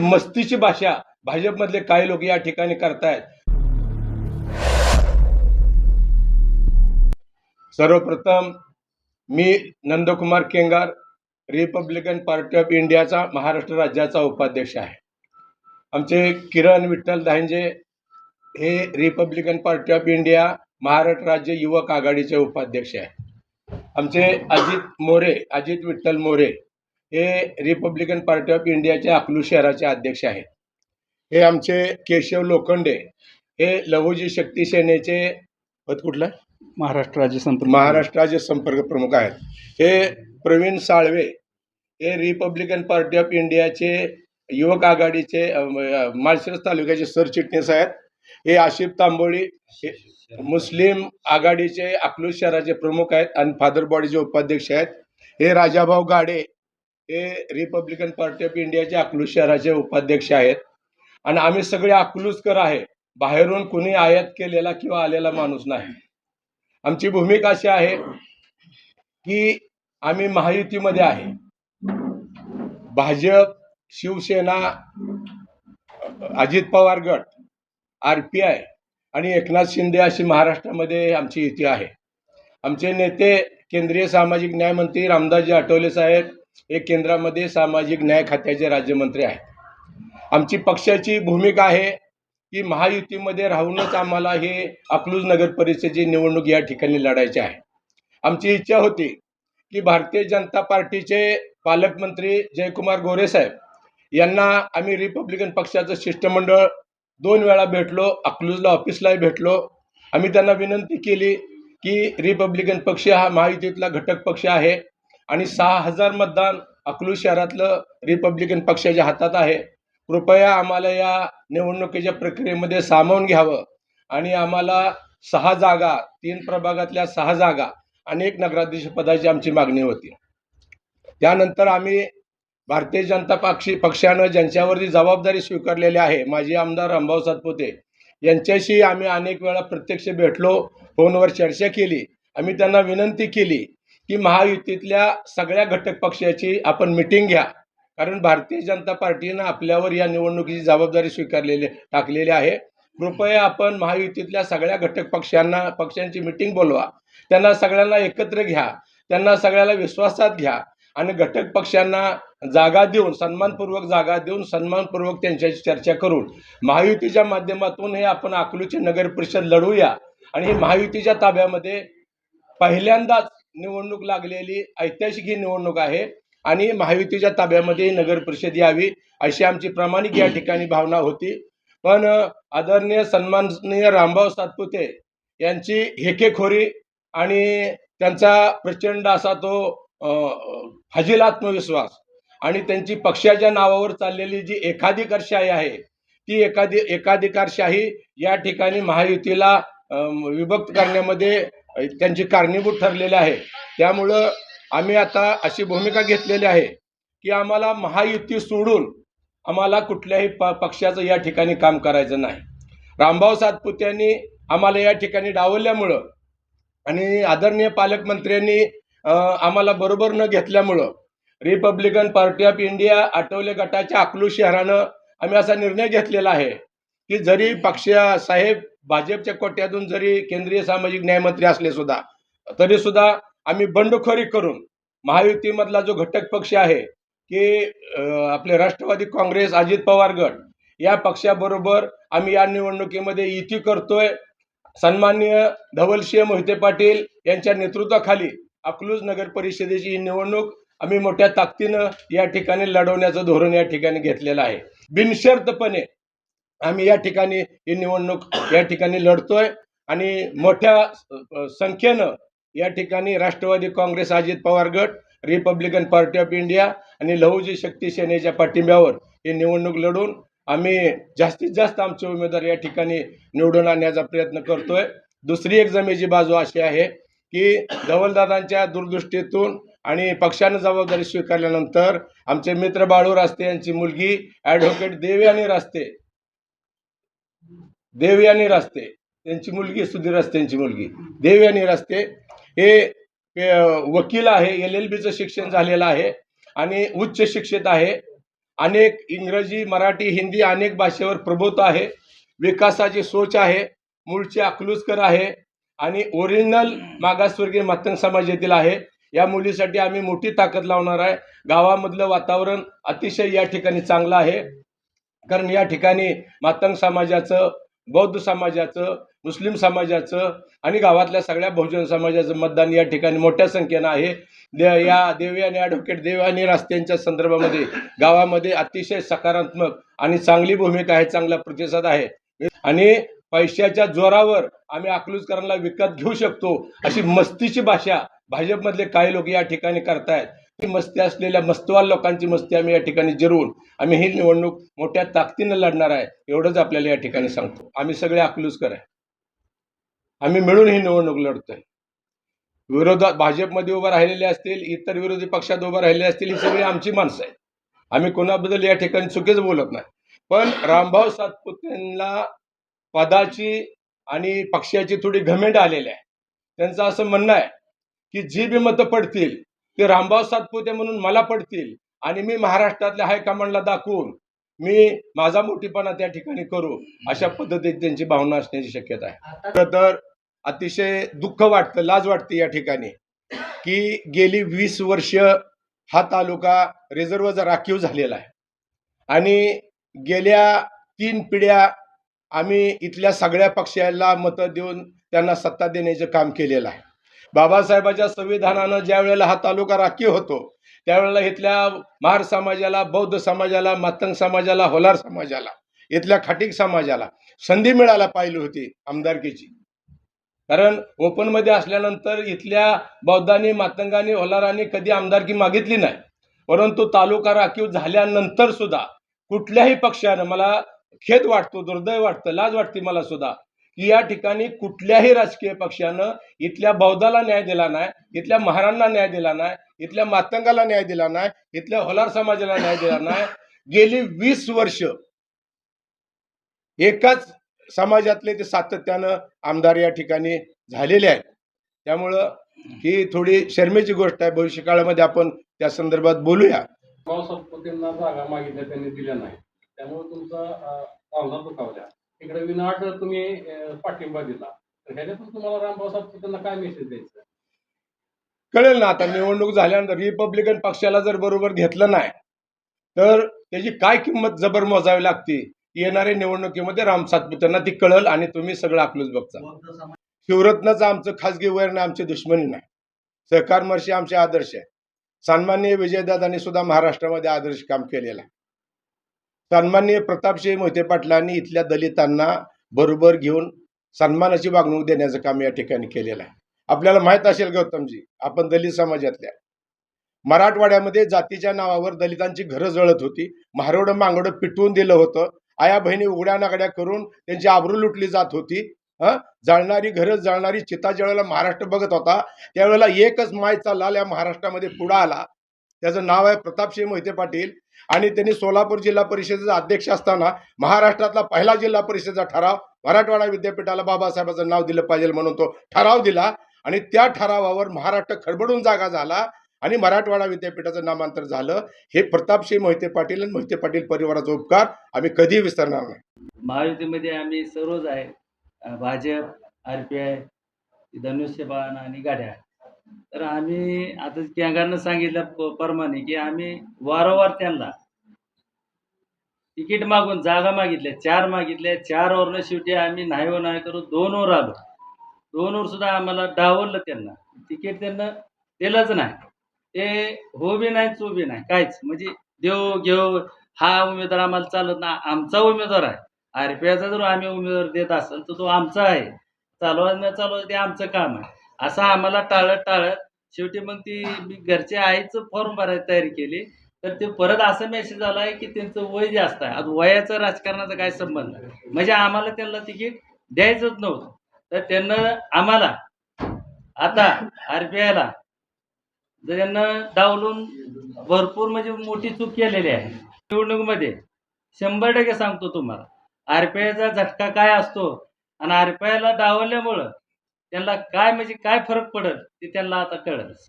मस्तीची भाषा भाजपमधले काही लोक या ठिकाणी करतायत. सर्वप्रथम मी Nandkumar Kengar Republican Party of इंडियाचा महाराष्ट्र राज्याचा उपाध्यक्ष आहे. आमचे किरण विठ्ठल दांजे हे Republican Party of India Maharashtra राज्य युवक आघाडीचे उपाध्यक्ष आहे आमचे अजित मोरे अजित विठ्ठल मोरे हे रिपब्लिकन पार्टी ऑफ इंडियाचे अकलूज शहराचे अध्यक्ष आहेत. हे आमचे केशव लोखंडे हे लहुजी शक्ती सेनेचे पद कुठलं? महाराष्ट्र राज्य संपर्क महाराष्ट्राचे संपर्क प्रमुख आहेत. हे प्रवीण साळवे हे रिपब्लिकन पार्टी ऑफ इंडियाचे युवक आघाडीचे माळशिरस तालुक्याचे सरचिटणीस आहेत. हे आशिफ तांबोळी हे मुस्लिम आघाडीचे अकलूज शहराचे प्रमुख आहेत. आणि फादर बॉडीचे उपाध्यक्ष आहेत. हे राजाभाऊ गाडे हे रिपब्लिकन पार्टी ऑफ इंडियाचे अकलूज शहराचे उपाध्यक्ष आहेत. आणि आम्ही सगळे अकलूजकर आहे. बाहेरून कुणी आयात केलेला किंवा आलेला माणूस नाही. आमची भूमिका अशी आहे की आम्ही महायुतीमध्ये आहे. भाजप शिवसेना अजित पवार गट आर पी आय आणि एकनाथ शिंदे अशी महाराष्ट्रामध्ये आमची युती आहे. आमचे नेते केंद्रीय सामाजिक न्याय मंत्री रामदासजी आठवले साहेब हे केंद्रामध्ये सामाजिक न्याय खात्याचे राज्यमंत्री आहेत. आमची पक्षाची भूमिका आहे की महायुतीमध्ये राहूनच आम्हाला हे अकलूज नगर परिषदेची निवडणूक या ठिकाणी लढायची आहे. आमची इच्छा होती की भारतीय जनता पार्टीचे पालकमंत्री जयकुमार गोरे साहेब यांना आम्ही रिपब्लिकन पक्षाचं शिष्टमंडळ दोन वेळा भेटलो अकलूजला ऑफिसलाही भेटलो. आम्ही त्यांना विनंती केली की रिपब्लिकन पक्ष हा महायुतीतला घटक पक्ष आहे. आणि सहा हजार मतदान अकलूज शहरातलं रिपब्लिकन पक्षाच्या हातात आहे. कृपया आम्हाला या निवडणुकीच्या प्रक्रियेमध्ये सामावून घ्यावं. आणि आम्हाला सहा जागा तीन प्रभागातल्या सहा जागा आणि एक नगराध्यक्ष पदाची आमची मागणी होती. त्यानंतर आम्ही भारतीय जनता पक्षी पक्षानं ज्यांच्यावरती जबाबदारी स्वीकारलेली आहे माजी आमदार रामभाऊ सातपुते यांच्याशी आम्ही अनेक वेळा प्रत्यक्ष भेटलो फोनवर चर्चा केली. आम्ही त्यांना विनंती केली की महायुतीतल्या सगळ्या घटक पक्षाची आपण मिटिंग घ्या. कारण भारतीय जनता पार्टीनं आपल्यावर या निवडणुकीची जबाबदारी स्वीकारलेली टाकलेली आहे. कृपया आपण महायुतीतल्या सगळ्या घटक पक्षांना पक्षांची मिटिंग बोलवा. त्यांना सगळ्यांना एकत्र घ्या. त्यांना सगळ्याला विश्वासात घ्या. आणि घटक पक्षांना जागा देऊन सन्मानपूर्वक जागा देऊन सन्मानपूर्वक त्यांच्याशी चर्चा करून महायुतीच्या माध्यमातून हे आपण अकलूची नगर परिषद लढवूया आणि ही महायुतीच्या ताब्यामध्ये पहिल्यांदाच निवडणूक लागलेली ऐतिहासिक ही निवडणूक आहे आणि महायुतीच्या ताब्यामध्ये नगर परिषद यावी अशी आमची प्रामाणिक या ठिकाणी भावना होती. पण आदरणीय सन्माननीय रामभाऊ सातपुते यांची हेकेखोरी आणि त्यांचा प्रचंड असा तो हजील आत्मविश्वास आणि त्यांची पक्षाच्या नावावर चाललेली जी एकाधिकारशाही आहे ती एकाधी एकाधिकारशाही या ठिकाणी महायुतीला विभक्त करण्यामध्ये त्यांची कारणीभूत ठरलेले आहे. त्यामुळं आम्ही आता अशी भूमिका घेतलेली आहे की आम्हाला महायुती सोडून आम्हाला कुठल्याही प पक्षाचं या ठिकाणी काम करायचं नाही. रामभाऊ सातपुत्यांनी आम्हाला या ठिकाणी डावलल्यामुळं आणि आदरणीय पालकमंत्र्यांनी आम्हाला बरोबर न घेतल्यामुळं Republican Party of India Athawale गटाच्या अकलू शहरानं आम्ही असा निर्णय घेतलेला आहे की जरी पक्ष साहेब भाजपच्या कोट्यातून जरी केंद्रीय सामाजिक न्यायमंत्री असले सुद्धा तरी सुद्धा आम्ही बंडखोरी करून महायुतीमधला जो घटक पक्ष आहे की आपले राष्ट्रवादी काँग्रेस अजित पवार गट या पक्षाबरोबर आम्ही या निवडणुकीमध्ये युती करतोय. सन्मान्य धवलसिंह मोहिते पाटील यांच्या नेतृत्वाखाली अकलूज नगर परिषदेची ही निवडणूक आम्ही मोठ्या ताकदीनं या ठिकाणी लढवण्याचं धोरण या ठिकाणी घेतलेलं आहे. बिनशर्तपणे आम्ही या ठिकाणी ही निवडणूक या ठिकाणी लढतोय आणि मोठ्या संख्येनं या ठिकाणी राष्ट्रवादी काँग्रेस अजित पवार गट रिपब्लिकन पार्टी ऑफ इंडिया आणि लहुजी शक्ती सेनेच्या पाठिंब्यावर ही निवडणूक लढून आम्ही जास्तीत जास्त आमचे उमेदवार या ठिकाणी निवडून आणण्याचा प्रयत्न करतोय. दुसरी एक जमेची बाजू अशी आहे की धवलदादांच्या दूरदृष्टीतून आणि पक्षानं जबाबदारी स्वीकारल्यानंतर आमचे मित्र बाळू रास्ते यांची मुलगी ॲडव्होकेट देवयानी रास्ते देवयानी रास्ते. त्यांची मुलगी सुधीर रास्ते त्यांची मुलगी. देवयानी रास्ते. हे हे वकील आहे एल एल बीचं शिक्षण झालेलं आहे आणि उच्च शिक्षित आहे. अनेक इंग्रजी मराठी हिंदी अनेक भाषेवर प्रभुत्व आहे. विकासाची सोच आहे. मूळचे अकलूजकर आहे. आणि ओरिजिनल मागासवर्गीय मातंग समाजातील आहे. या मुलीसाठी आम्ही मोठी ताकद लावणार आहे. गावामधलं वातावरण अतिशय या ठिकाणी चांगलं आहे. कारण या ठिकाणी मातंग समाजाचं बौद्ध समाजाचं मुस्लिम समाजाचं आणि गावातल्या सगळ्या बहुजन समाजाचं मतदान या ठिकाणी मोठ्या संख्येनं आहे. दे या देवी आणि ॲडव्होकेट देव आणि रस्त्यांच्या संदर्भामध्ये गावामध्ये अतिशय सकारात्मक आणि चांगली भूमिका आहे चांगला प्रतिसाद आहे. आणि पैशाच्या जोरावर आम्ही अकलूजकरांना विकत घेऊ शकतो अशी मस्तीची भाषा भाजपमधले काही लोक या ठिकाणी करतायत. ही मस्ती असलेल्या मस्तवाल लोकांची मस्ती आम्ही या ठिकाणी जिरवून आम्ही ही निवडणूक मोठ्या ताकदीनं लढणार आहे एवढंच आपल्याला या ठिकाणी सांगतो. आम्ही सगळे अकलूजकर आहे आम्ही मिळून ही निवडणूक लढतोय. विरोधात भाजपमध्ये उभं राहिलेले असतील इतर विरोधी पक्षात उभं राहिलेले असतील ही सगळी आमची माणसं आहेत. आम्ही कोणाबद्दल या ठिकाणी चुकीच बोलत नाही. पण रामभाऊ सातपुतेंना पदाची आणि पक्षाची थोडी घमेंड आलेली आहे. त्यांचं असं म्हणणं आहे की जी बी मतं पडतील ते रामभाऊ सातपुते म्हणून मला पडतील आणि मी महाराष्ट्रातल्या हायकमांडला दाखवून मी माझा मोठीपणा त्या ठिकाणी करू अशा पद्धतीत त्यांची भावना असण्याची शक्यता आहे. खरं तर अतिशय दुःख वाटतं लाज वाटते या ठिकाणी की गेली वीस वर्ष हा तालुका रिझर्व राखीव झालेला आहे. आणि गेल्या तीन पिढ्या आम्ही इथल्या सगळ्या पक्षाला मतं देऊन त्यांना सत्ता देण्याचं काम केलेलं आहे. बाबासाहेबाच्या संविधानानं ज्या वेळेला हा तालुका राखीव होतो त्यावेळेला इथल्या महार समाजाला बौद्ध समाजाला मातंग समाजाला होलार समाजाला इथल्या खाटीक समाजाला संधी मिळायला पाहिली होती आमदारकीची. कारण ओपनमध्ये असल्यानंतर इथल्या बौद्धांनी मातंगांनी होलारांनी कधी आमदारकी मागितली नाही. परंतु तालुका राखीव झाल्यानंतर सुद्धा कुठल्याही पक्षानं मला खेद वाटतो दुर्दैव वाटतं लाज वाटते मला सुद्धा की या ठिकाणी कुठल्याही राजकीय पक्षानं इथल्या बौद्धाला न्याय दिला नाही इथल्या महारांना न्याय दिला नाही इथल्या मातंगाला न्याय दिला नाही इथल्या होलार समाजाला न्याय दिला नाही. गेली वीस वर्ष एकाच समाजातले ते सातत्यानं आमदार या ठिकाणी झालेले आहेत. त्यामुळं ही थोडी शर्मेची गोष्ट आहे. भविष्य काळामध्ये आपण त्या संदर्भात बोलूया. संपत्तींना जागा मागितल्या त्यांनी दिल्या नाही. त्यामुळे तुमचा इकडे विनाट तुम्ही पाठिंबा दिला. तर ह्याच्यातून तुम्हाला रामभाऊ त्यांना काय मेसेज द्यायचा? कळेल ना आता निवडणूक झाल्यानंतर रिपब्लिकन पक्षाला जर बरोबर घेतलं नाही तर त्याची काय किंमत जबर मोजावी लागते? येणाऱ्या निवडणुकीमध्ये राम सातपुतांना ती कळल आणि तुम्ही सगळं आपलंच बघता. शिवरत्नाचं आमचं खासगी वैर नाही आमची दुश्मनी नाही. सहकारमर्षी आमचे आदर्श आहे. सन्माननीय विजयदादांनी सुद्धा महाराष्ट्रामध्ये आदर्श काम केलेलं आहे. सन्माननीय प्रतापसिंह मोहिते पाटलांनी इथल्या दलितांना बरोबर घेऊन सन्मानाची वागणूक देण्याचं काम या ठिकाणी केलेलं आहे. आपल्याला माहीत असेल गौतमजी आपण दलित समाजातल्या. मराठवाड्यामध्ये जातीच्या नावावर दलितांची घरं जळत होती. महारोडं मांगडं पिटवून दिलं होतं. आया बहिणी उघड्या नागड्या करून त्यांची आबरू लुटली जात होती. हं? जळणारी घरं जळणारी चिता ज्यावेळेला महाराष्ट्र बघत होता त्यावेळेला एकच मायचा लाल या महाराष्ट्रामध्ये पुढं आला. त्याचं नाव आहे प्रतापसिंह मोहिते पाटील. आणि त्यांनी सोलापूर जिल्हा परिषदेचा अध्यक्ष असताना महाराष्ट्रातला पहिला जिल्हा परिषदेचा ठराव मराठवाडा विद्यापीठाला बाबासाहेबांचं नाव दिलं पाहिजे म्हणून तो ठराव दिला. आणि त्या ठरावावर महाराष्ट्र खडबडून जागा झाला आणि मराठवाडा विद्यापीठाचं नामांतर झालं. हे प्रतापसिंह मोहिते पाटील आणि मोहिते पाटील परिवाराचा उपकार आम्ही कधी विसरणार नाही. महायुतीमध्ये आम्ही सर्वच आहे. भाजप आर पी आय धनुष्यबाण आणि गाड्या. तर आम्ही आता कॅंगारनं सांगितलं परमाने की आम्ही वारंवार त्यांना तिकीट मागून जागा मागितल्या चार मागितल्या चार वरनं शेवटी आम्ही नाही हो नाही करू दोन वर आलो. दोन वर सुद्धा आम्हाला डावललं त्यांना. तिकीट त्यांना दिलंच नाही. ते हो बी नाही चो बी नाही काहीच. म्हणजे देव घेऊ हा उमेदवार आम्हाला चालत ना आमचा उमेदवार आहे. आर पी आयचा जर आम्ही उमेदवार देत असेल तर तो आमचा आहे. चालवा न चालवा ते आमचं काम आहे. असं आम्हाला टाळत टाळत शेवटी मग ती मी घरच्या आईचं फॉर्म भरायची तयारी केली. तर ते परत असं मेसेज आला आहे की त्यांचं वय जास्त आहे. आता वयाचं राजकारणाचा काय संबंध नाही. म्हणजे आम्हाला त्यांना तिकीट द्यायचंच नव्हतं. तर त्यांना आम्हाला आता आर पी आयला जर यांना डावलून भरपूर म्हणजे मोठी चूक केलेली आहे. निवडणुकीमध्ये शंभर टक्के सांगतो तुम्हाला. आर पी आयचा झटका काय असतो? आणि आर पी आयला डावलल्यामुळं त्यांना काय म्हणजे काय फरक पडल ते त्यांना आता कळलंच.